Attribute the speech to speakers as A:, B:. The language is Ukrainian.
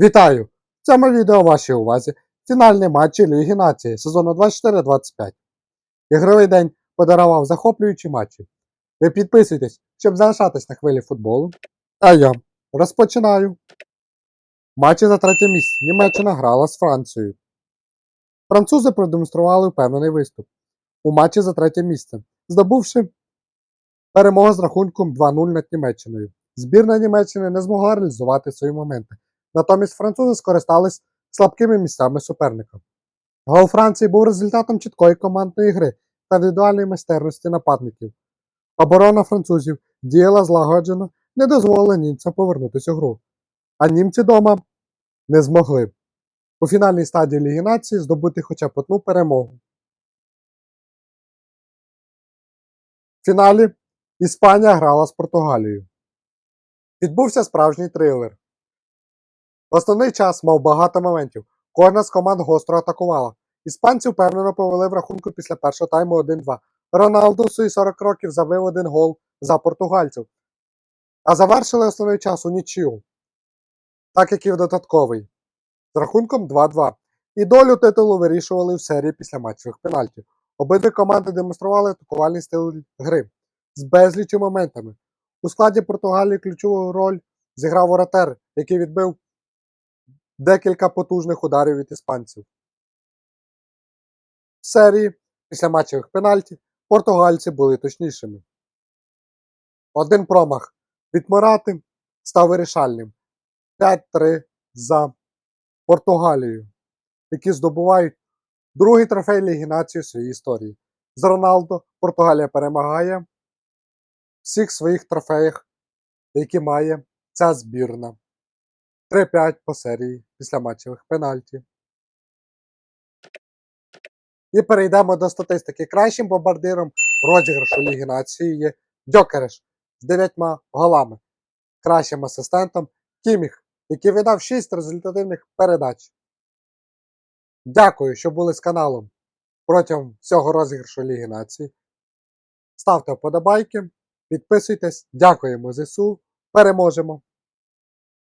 A: Вітаю! В цьому відео вашій увазі фінальні матчі Ліги Нації сезону 24-25. Ігровий день подарував захоплюючі матчі. Ви підписуйтесь, щоб залишатись на хвилі футболу. А я розпочинаю. Матчі за третє місце. Німеччина грала з Францією. Французи продемонстрували впевнений виступ у матчі за третє місце, здобувши перемогу з рахунком 2-0 над Німеччиною. Збірна Німеччини не змогла реалізувати свої моменти. Натомість французи скористались слабкими місцями суперника. Гол Франції був результатом чіткої командної гри та індивідуальної майстерності нападників. Оборона французів діяла злагоджено, не дозволила німцям повернутися у гру. А німці дома не змогли у фінальній стадії Ліги Нації здобути хоча б одну перемогу. В фіналі Іспанія грала з Португалією. Відбувся справжній трилер. Основний час мав багато моментів. Кожна з команд гостро атакувала. Іспанці впевнено повели в рахунку після першого тайму 1-2. Роналду свої 40 років забив один гол за португальців. А завершили основний час у нічию, так як і в додатковий, з рахунком 2-2. І долю титулу вирішували в серії після матчових пенальтів. Обидві команди демонстрували атакувальний стиль гри з безлічі моментами. У складі Португалії ключову роль зіграв воротер, який відбив декілька потужних ударів від іспанців. В серії після матчевих пенальті португальці були точнішими. Один промах від Морати став вирішальним. 5-3 за Португалію, які здобувають другий трофей Ліги Нації у своїй історії. З Роналдо Португалія перемагає всіх своїх трофеях, які має ця збірна. 3-5 по серії після матчевих пенальті. І перейдемо до статистики. Кращим бомбардиром розіграшу Ліги Нації є Дьокереш з 9 голами. Кращим асистентом Кіміх, який видав 6 результативних передач. Дякую, що були з каналом протягом всього розіграшу Ліги Нації. Ставте вподобайки, підписуйтесь, дякуємо ЗСУ. Переможемо!